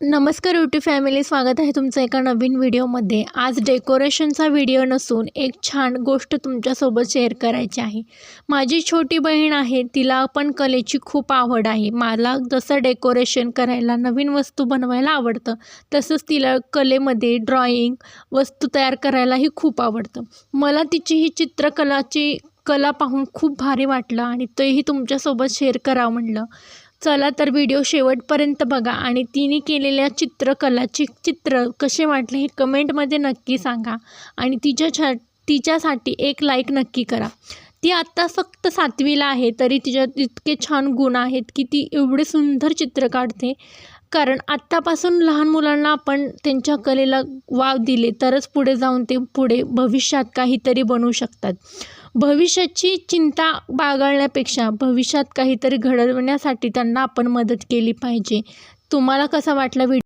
नमस्कार YouTube family स्वागत आहे तुमचं एका नवीन व्हिडिओमध्ये. आज डेकोरेशनचा व्हिडिओ नसून एक छान गोष्ट तुमच्यासोबत शेअर करायची आहे. माझी छोटी बहीण आहे तिला पण कलेची खूप आवड आहे. मला जसं डेकोरेशन करायला नवीन वस्तू बनवायला आवडतं तसंच तिला कलेमध्ये ड्रॉइंग वस्तू तयार करायलाही खूप आवडतं. मला तिची ही चित्रकलाची कला पाहून खूप भारी वाटलं आणि तेही तुमच्यासोबत शेअर करावं म्हणलं. चला तर व्हिडिओ शेवटपर्यंत बघा. आणि तिने केलेल्या चित्रकलाची चित्र कसे वाटले हे कमेंटमध्ये नक्की सांगा. आणि तिच्या छा तिच्यासाठी एक लाईक नक्की करा. ती आत्ता फक्त सातवीला आहे तरी तिच्यात इतके छान गुण आहेत की ती एवढे सुंदर चित्र काढते. कारण आत्तापासून लहान मुलांना आपण त्यांच्या कलेला वाव दिले तरच पुढे जाऊन ते पुढे भविष्यात काहीतरी बनवू शकतात. भविष्याची चिंता बाळगण्यापेक्षा भविष्यात काहीतरी घडवण्यासाठी त्यांना आपण मदत केली पाहिजे. तुम्हाला कसा वाटला व्हिडिओ?